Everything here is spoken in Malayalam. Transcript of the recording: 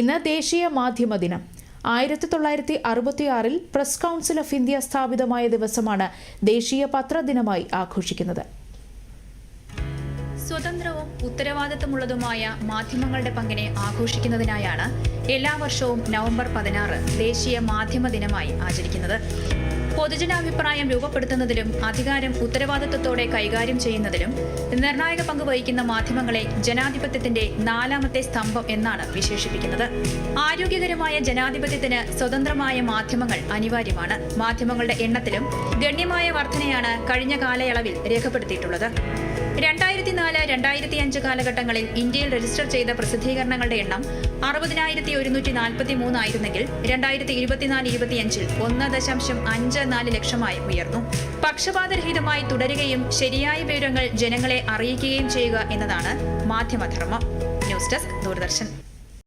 ഇന്ന് ദേശീയ മാധ്യമ ദിനം. ആയിരത്തി തൊള്ളായിരത്തി അറുപത്തിയാറിൽ പ്രസ് കൗൺസിൽ ഓഫ് ഇന്ത്യ സ്ഥാപിതമായ ദിവസമാണ് ദേശീയ പത്രദിനമായി ആഘോഷിക്കുന്നത്. സ്വതന്ത്രവും ഉത്തരവാദിത്തമുള്ളതുമായ മാധ്യമങ്ങളുടെ പങ്കിനെ ആഘോഷിക്കുന്നതിനായാണ് എല്ലാ വർഷവും നവംബർ പതിനാറ് ദേശീയ മാധ്യമ ദിനമായി ആചരിക്കുന്നത്. പൊതുജനാഭിപ്രായം രൂപപ്പെടുത്തുന്നതിലും അധികാരം ഉത്തരവാദിത്വത്തോടെ കൈകാര്യം ചെയ്യുന്നതിലും നിർണായക പങ്ക് വഹിക്കുന്ന മാധ്യമങ്ങളെ ജനാധിപത്യത്തിന്റെ നാലാമത്തെ സ്തംഭം എന്നാണ് വിശേഷിപ്പിക്കുന്നത്. ആരോഗ്യകരമായ ജനാധിപത്യത്തിന് സ്വതന്ത്രമായ മാധ്യമങ്ങൾ അനിവാര്യമാണ്. മാധ്യമങ്ങളുടെ എണ്ണത്തിലും ഗണ്യമായ വർധനയാണ് കഴിഞ്ഞ കാലയളവിൽ രേഖപ്പെടുത്തിയിട്ടുള്ളത്. രണ്ടായിരത്തി നാല് രണ്ടായിരത്തി അഞ്ച് കാലഘട്ടങ്ങളിൽ ഇന്ത്യയിൽ രജിസ്റ്റർ ചെയ്ത പ്രസിദ്ധീകരണങ്ങളുടെ എണ്ണം അറുപതിനായിരത്തി ഒരുന്നൂറ്റി നാൽപ്പത്തി മൂന്നായിരുന്നെങ്കിൽ രണ്ടായിരത്തി ഇരുപത്തിനാല് ഇരുപത്തിയഞ്ചിൽ ഒന്ന് ദശാംശം അഞ്ച് നാല് ലക്ഷമായി ഉയർന്നു. പക്ഷപാതരഹിതമായി തുടരുകയും ശരിയായ വിവരങ്ങൾ ജനങ്ങളെ അറിയിക്കുകയും ചെയ്യുക എന്നതാണ് മാധ്യമധർമ്മം. News desk Doordarshan.